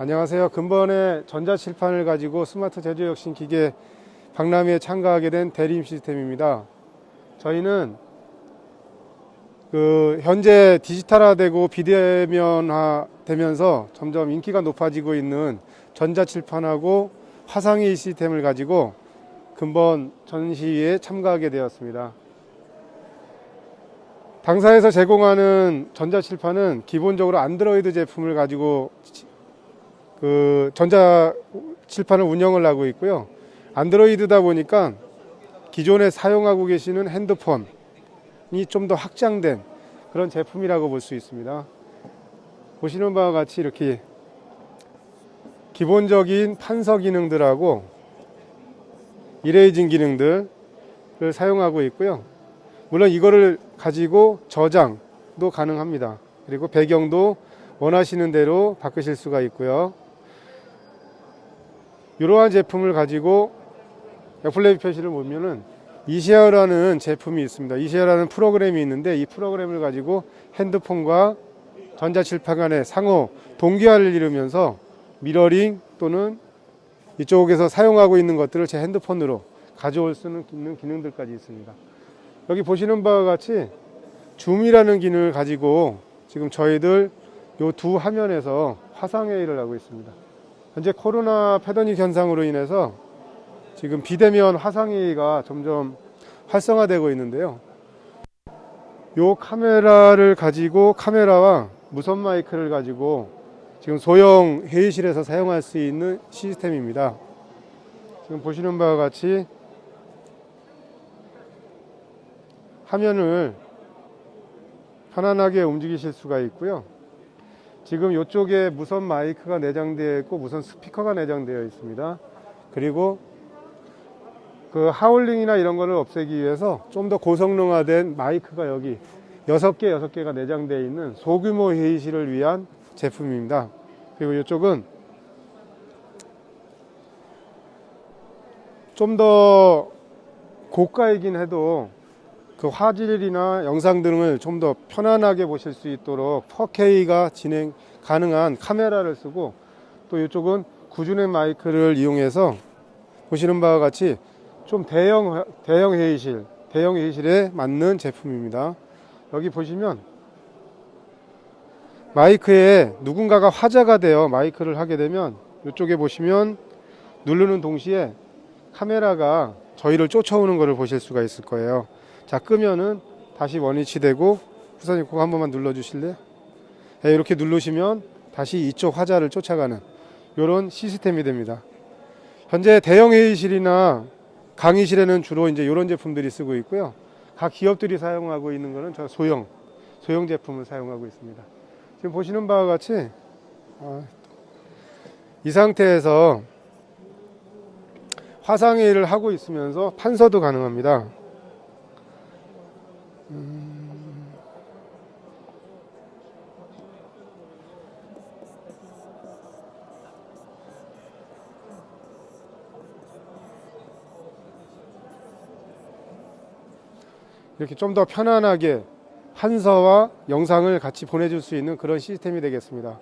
안녕하세요. 근본의 전자칠판을 가지고 스마트 제조혁신 기계 박람회에 참가하게 된 대림 시스템입니다. 저희는 그 현재 디지털화되고 비대면화 되면서 점점 인기가 높아지고 있는 전자칠판하고 화상회의 시스템을 가지고 근본 전시회에 참가하게 되었습니다. 당사에서 제공하는 전자칠판은 기본적으로 안드로이드 제품을 가지고 그 전자 칠판을 운영을 하고 있고요. 안드로이드다 보니까 기존에 사용하고 계시는 핸드폰이 좀 더 확장된 그런 제품이라고 볼 수 있습니다. 보시는 바와 같이 이렇게 기본적인 판서 기능들하고 이레이징 기능들을 사용하고 있고요. 물론 이거를 가지고 저장도 가능합니다. 그리고 배경도 원하시는 대로 바꾸실 수가 있고요. 이러한 제품을 가지고 애플레이 표시를 보면은 이시아라는 제품이 있습니다. 이시아라는 프로그램이 있는데 이 프로그램을 가지고 핸드폰과 전자칠판 간의 상호 동기화를 이루면서 미러링 또는 이쪽에서 사용하고 있는 것들을 제 핸드폰으로 가져올 수 있는 기능들까지 있습니다. 여기 보시는 바와 같이 줌이라는 기능을 가지고 지금 저희들 요두 화면에서 화상회의를 하고 있습니다. 현재 코로나 패더닉 현상으로 인해서 지금 비대면 화상회의가 점점 활성화되고 있는데요. 요 카메라를 가지고 카메라와 무선 마이크를 가지고 지금 소형 회의실에서 사용할 수 있는 시스템입니다. 지금 보시는 바와 같이 화면을 편안하게 움직이실 수가 있고요. 지금 이쪽에 무선 마이크가 내장되어 있고 무선 스피커가 내장되어 있습니다. 그리고 그 하울링이나 이런 거를 없애기 위해서 좀 더 고성능화된 마이크가 여기 6개, 6개가 내장되어 있는 소규모 회의실을 위한 제품입니다. 그리고 이쪽은 좀 더 고가이긴 해도 그 화질이나 영상 등을 좀 더 편안하게 보실 수 있도록 4K가 진행 가능한 카메라를 쓰고 또 이쪽은 구준의 마이크를 이용해서 보시는 바와 같이 좀 대형 대형 회의실, 대형 회의실에 맞는 제품입니다. 여기 보시면 마이크에 누군가가 화자가 되어 마이크를 하게 되면 이쪽에 보시면 누르는 동시에 카메라가 저희를 쫓아오는 것을 보실 수가 있을 거예요. 자 끄면은 다시 원위치 되고 후사님 그거 한 번만 눌러 주실래요? 네, 이렇게 누르시면 다시 이쪽 화자를 쫓아가는 이런 시스템이 됩니다. 현재 대형 회의실이나 강의실에는 주로 이제 이런 제품들이 쓰고 있고요. 각 기업들이 사용하고 있는 것은 저 소형 소형 제품을 사용하고 있습니다. 지금 보시는 바와 같이 아, 이 상태에서 화상회의를 하고 있으면서 판서도 가능합니다. 이렇게 좀 더 편안하게 판서와 영상을 같이 보내줄 수 있는 그런 시스템이 되겠습니다.